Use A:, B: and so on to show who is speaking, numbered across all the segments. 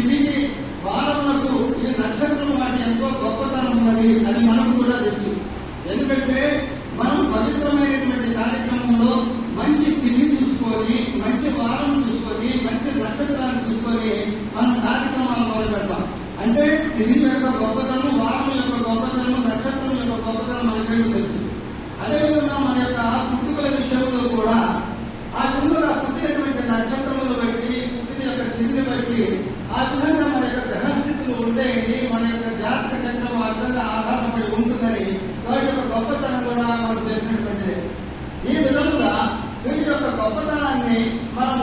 A: Believe Mami, mami.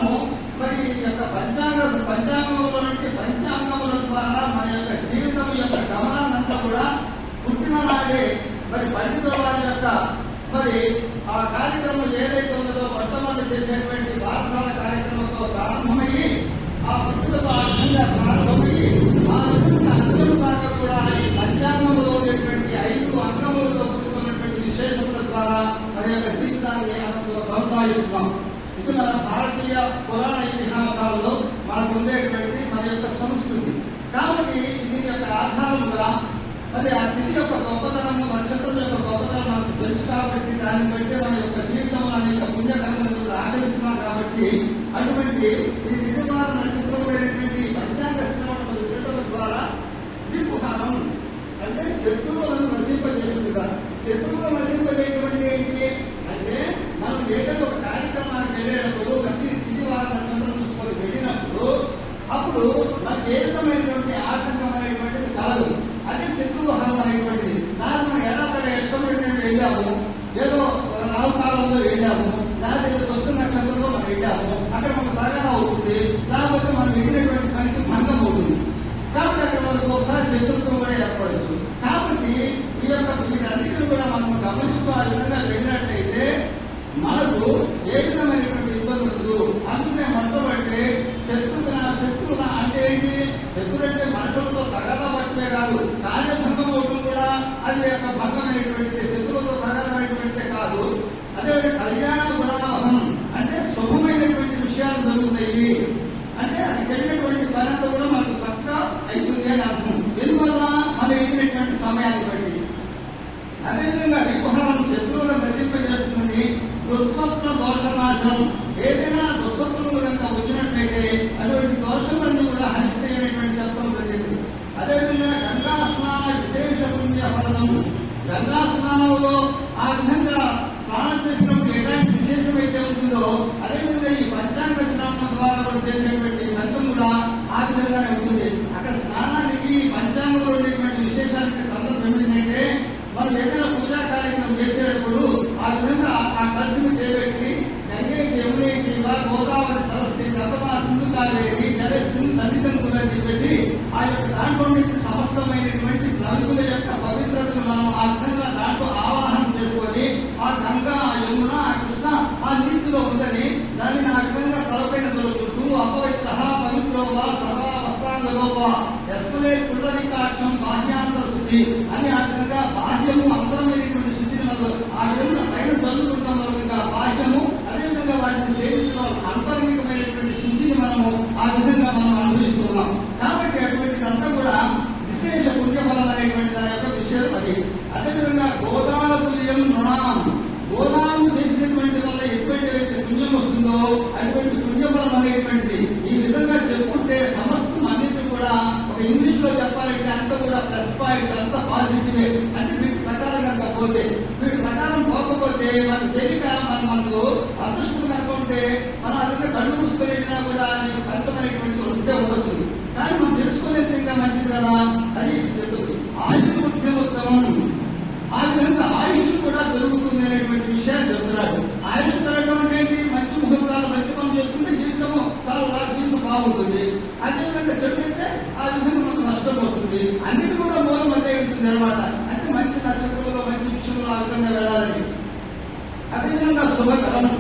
A: పురాణ ఇతిహాసాలలో మనకు ఉండేటువంటి మన యొక్క సంస్కృతి. కాబట్టి దీని యొక్క ఆధారముగా మరి ఆ స్థితి యొక్క గొప్పతనము నక్షత్రం యొక్క గొప్పతనం మనకు తెలుసు కాబట్టి దాన్ని బట్టి మన యొక్క జీవితంలో యొక్క పుణ్యకర్మలు ఆచరిస్తున్నాం కాబట్టి అటువంటి ఈ నిజవార నక్షత్రం అనేటువంటి పంచాంగ శ్రవణం ద్వారా విపుహారం అంటే శత్రువులను నశింపజేస్తుంది శత్రువులను నశింపజేయటువంటి ఏంటి? అంటే మనం ఏదైనా ఒక ఏ విధమైనటువంటి ఆటంకం అనేటువంటిది కలదు అదే శత్రుగ్రహం అనేటువంటిది దాన్ని మనం ఎలా అక్కడ ఇష్టమైనటువంటి వెళ్ళాము? ఏదో నాలుగు రావుకాలంలో వెళ్ళాము. దాని ఏదో వస్తున్నట్లలో మనం వెళ్ళాము. అక్కడ మనం తగన అవుతుంది. లేకపోతే మనం వెళ్ళినటువంటి పనికి భంగం అవుతుంది. కాబట్టి అక్కడ మనకు ఒకసారి శత్రుత్వం కూడా ఏర్పడచ్చు. కాబట్టి ఈ యొక్క వీటన్నిటిని కూడా మనం గమనించుకోవాలి. విధంగా వెళ్ళినట్లయితే మనకు ఏ విధమైన know ఉంటే మన తెలియక మన మనకు అంతఃశుద్ధి అనుకుంటే మనం అందుకే కళ్ళు మూసుకునేటినా కూడా అది ఫలితమైనటువంటి ఉంటే ఉండొచ్చు. కానీ మనం తెలుసుకునే ఇంకా మంచిది కదా? అని చెప్తుంది. ఆయుష్ ముఖ్యోత్తమం ఆ విధంగా ఆయుష్ కూడా పెరుగుతుంది అనేటువంటి విషయాన్ని చెప్తున్నాడు ఆయుష్ పెరగడం అంటే మంచి ముహూర్తాలు మంచి పని చేసుకుంటే జీవితము చాలా జీవితం బాగుంటుంది. అదేవిధంగా చెడుకైతే ఆ విధంగా మనకు నష్టం వస్తుంది. అన్నిటి teman-teman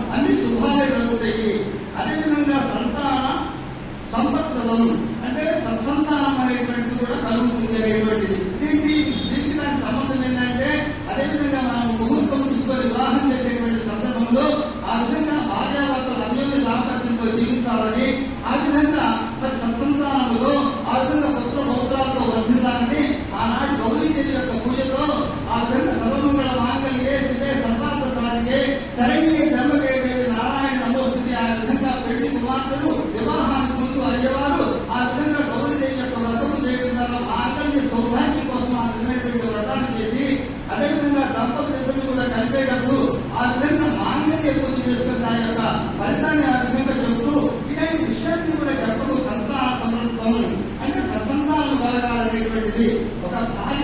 A: అంటే ప్రసంగాలు కలగాలనేటువంటిది ఒక కార్య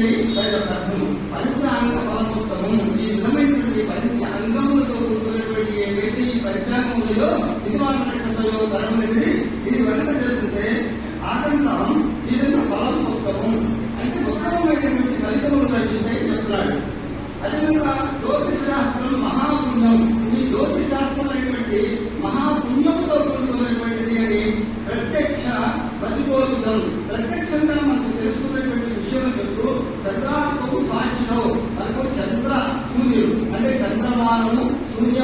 A: తెలియ ప్రజలు పరిజ్ఞాన సమకూర్తము ఈ విధమైనటువంటి పరిజ్ఞాన అంగములతో కూడుకున్నటువంటి ఏవైతే ఈ పరిజ్ఞానములలో విధివాదనతో ధరమైనది ఇది వెనక చేసుకుంటే ఆటంకం ఈ విధంగా ఫలం పుస్తకం అంటే ఉత్తమమైనటువంటి ఫలితములు లభిస్తాయి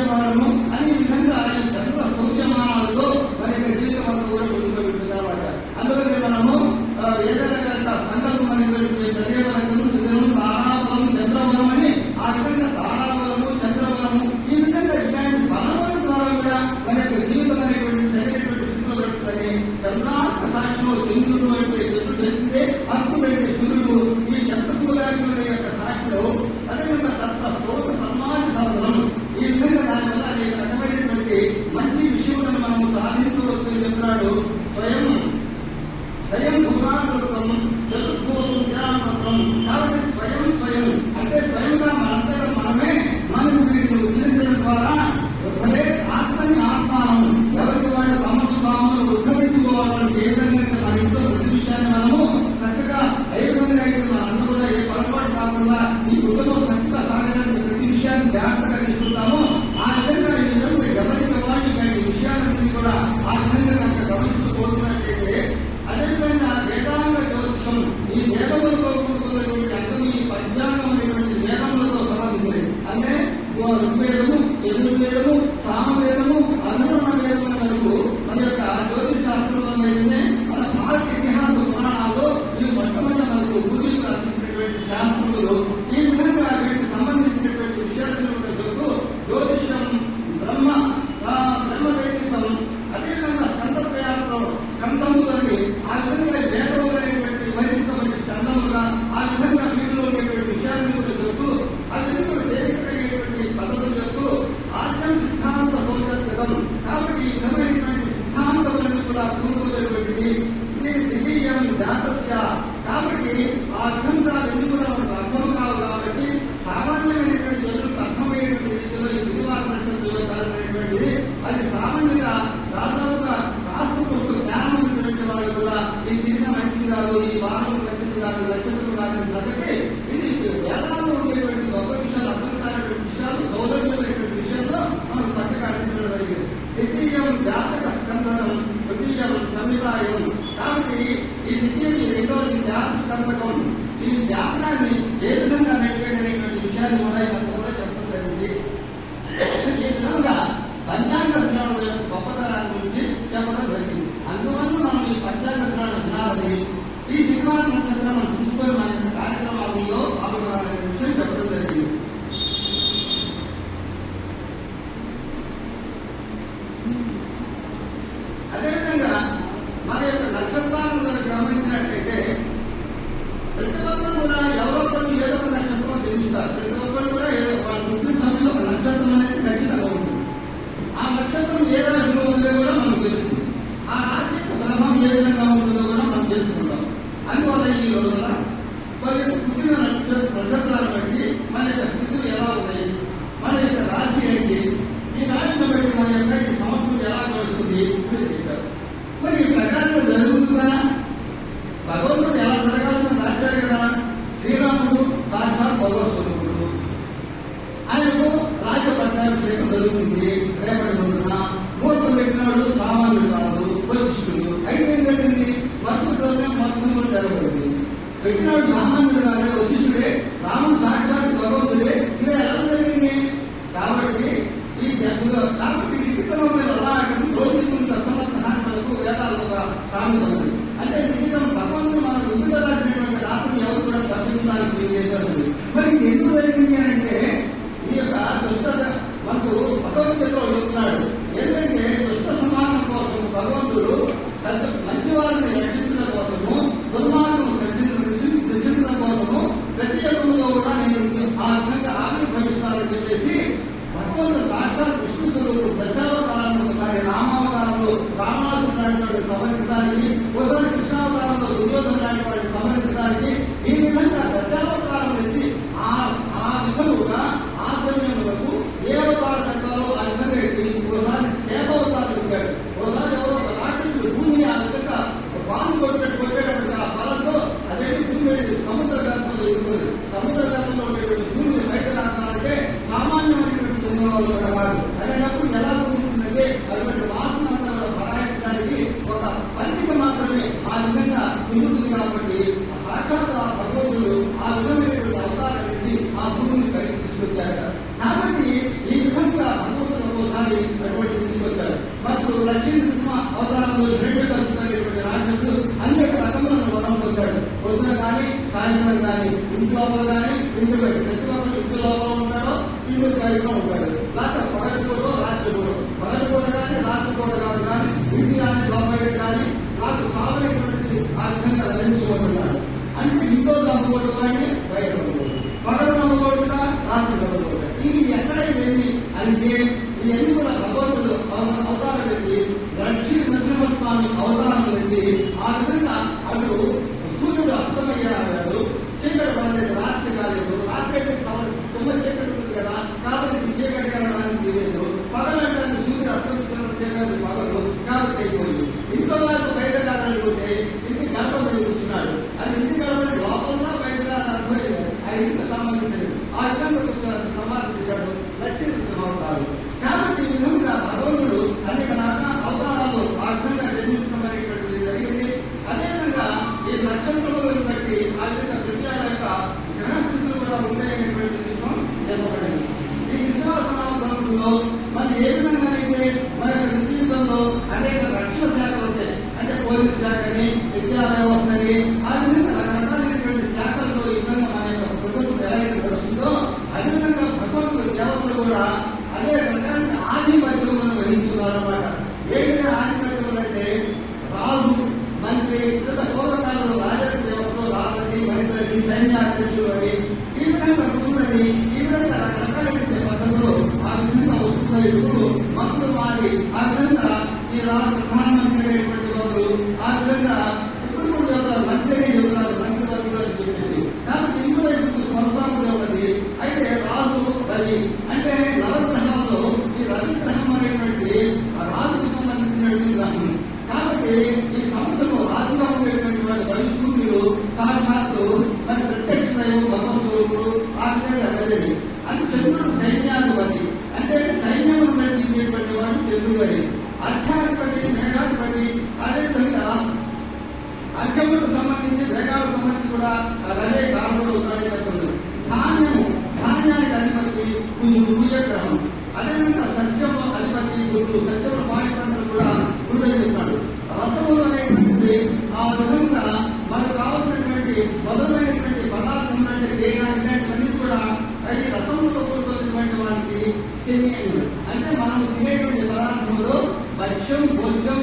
A: மரமும் Thank you. வெற்றினால் சாமான்களாக வசிச்சுடைய ராமன் சாமி రామనాథం నాయుడు గారు సభకి దానికి ఒకసారి sacrament, the Dana చేయడానికన్నీ కూడా అది రసంలో కూడుకున్నటువంటి వారికి సేమియా అంటే మనం తినేటువంటి పదార్థములు భక్ష్యం భోజ్యం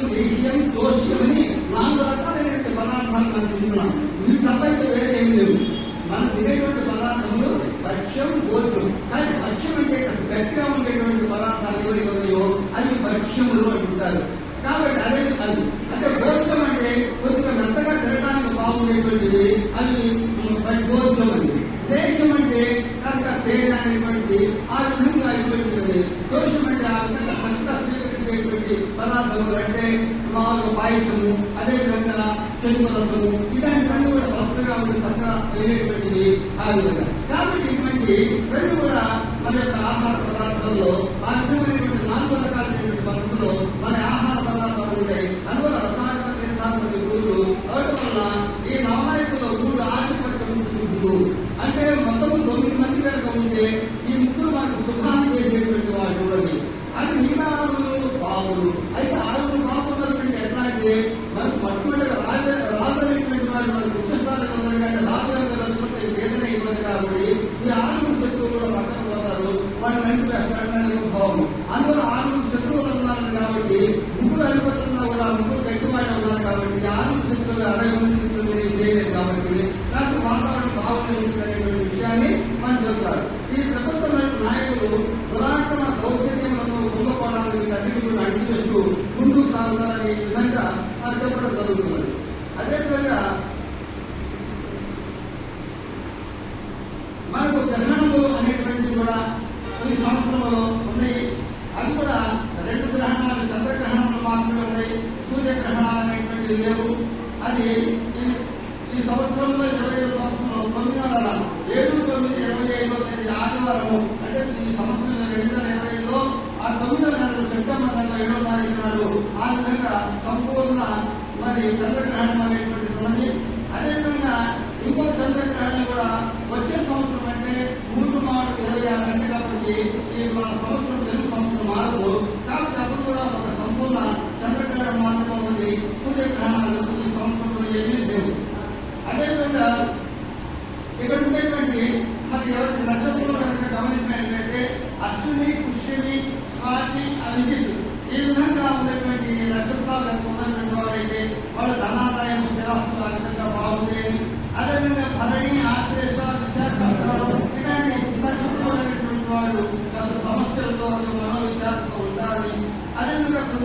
A: సింబల్స్ ఇలాంటివన్నీ కూడా వరుసగా ఉండి చక్కగా వెళ్ళేటువంటివి ఆ కాబట్టి ఇటువంటి రెండు కూడా మన యొక్క ఆహార పదార్థంలో ఆ విధమైనటువంటి నాలుగు రకాలైనటువంటి పద్ధతుల్లో మన ఆహార పదార్థాలు ఉంటాయి. అందువల్ల రసాయనమైన సాధన అవటం వల్ల ఈ నవనాయకుల్లో మూడు ఆధిపత్యం అంటే మొత్తం తొమ్మిది మంది కనుక ఉంటే మైండ్ భావం అందులో ఆరుగురు శత్రువులు కాబట్టి ముగ్గురు అధిపతులు కూడా ముగ్గురు గట్టివాడు ఉన్నారు కాబట్టి ఆరుగురు శత్రువులు అరవై మంది శత్రువులు కాబట్టి కాస్త వాతావరణం బాగుంటుంది విషయాన్ని మనం చెప్తారు ఈ ప్రభుత్వ నాయకులు దురాక్రమ దౌర్జన్యంలో కుంభకోణానికి తగ్గింపులు అడిగిస్తూ ముందుకు సాగుతారని విధంగా చెప్పడం జరుగుతున్నది అదేవిధంగా ఈ చంద్రగ్రహణం అనేటువంటి ఉన్నది అదేవిధంగా ఇంకో చంద్రగ్రహణం కూడా వచ్చే సంవత్సరం అంటే మూడు మాటలు ఇరవై ఆరు గంటలు కాబట్టి ఈ మన సంవత్సరం తెలుగు సంవత్సరం మారదు. కాబట్టి అప్పుడు కూడా ఒక సంపూర్ణ చంద్రగ్రహణం మాత్రమే ఉన్నది. సూర్యగ్రహణాలు ఈ సంవత్సరంలో ఏమీ లేవు అదేవిధంగా ఇక్కడ ఉండేటువంటి మరి ఎవరికి నక్షత్రంలో గమనించినట్లయితే అశ్విని పుష్యమి స్వాతి అనేది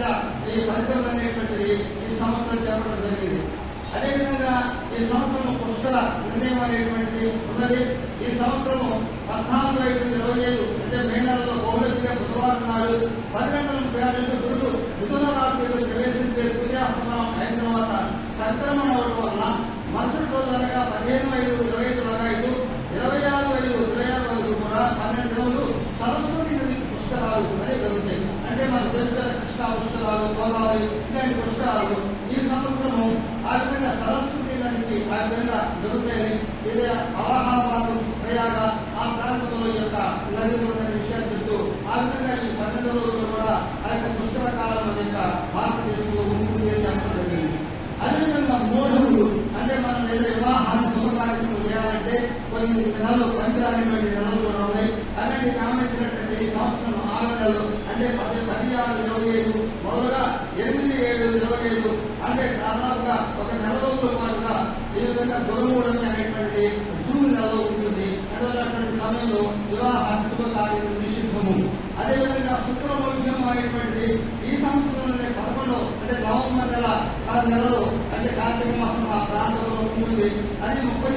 A: ఈ ఫలితం అనేటువంటిది ఈ సంవత్సరం చేపట్టడం జరిగింది. అదేవిధంగా ఈ సంవత్సరం పుష్కర నిర్ణయం అనేటువంటిది ఉన్నది. ఈ సంవత్సరం పద్నాలుగు ఐదు ఇరవై ఐదు అంటే మే నెలలో గౌరవ బుధవారం నాడు పది గంటల ముప్పై ఆరు గురుడు మిథున రాశిలో ప్రవేశించే సూర్యాస్తమనం అయిన తర్వాత సంక్రమణ అవడం వల్ల మరుసటి రోజు అనగా పదిహేను ఐదు ఇలాంటి ఈ సంవత్సరము ఆ విధంగా సరస్సు తీయడానికి ఆ విధంగా దొరుకుతాయని ఇది అలహాబాద్ ప్రయాగ ఆ ప్రాంతంలో యొక్క నది ఉన్న విషయాలు చెప్తూ ఆ విధంగా ఈ పన్నెండు రోజులు కూడా ఆ యొక్క పుష్కర కాలం యొక్క భారతదేశంలో ఉంటుంది అని చెప్పడం జరిగింది. అదేవిధంగా మూఢములు అంటే మనం ఏదైనా వివాహాన్ని శుభ కార్యక్రమం చేయాలంటే కొన్ని నెలలు పనికిరానిటువంటి నెలలు కూడా ఉన్నాయి. అలాంటి కామెంట్ ఈ సంవత్సరం ఆరు నెలలు అంటే పది పది ఆరు ఇరవై ఐదు అంటే దాదాపుగా ఒక నెల రోజుల పాటుగా ఈ విధంగా గురుమూఢమి అనేటువంటి జూన్ నెల ఉంటుంది. అటువంటి సమయంలో వివాహ శుభ కార్యక్రమం నిషిద్ధము. అదేవిధంగా శుక్రవర్గం అనేటువంటిది ఈ సంవత్సరం పదకొండు అంటే నవంబర్ నెల నెలలో అంటే కార్తీక మాసం ఆ ప్రాంతంలో ఉంటుంది. అది ముప్పై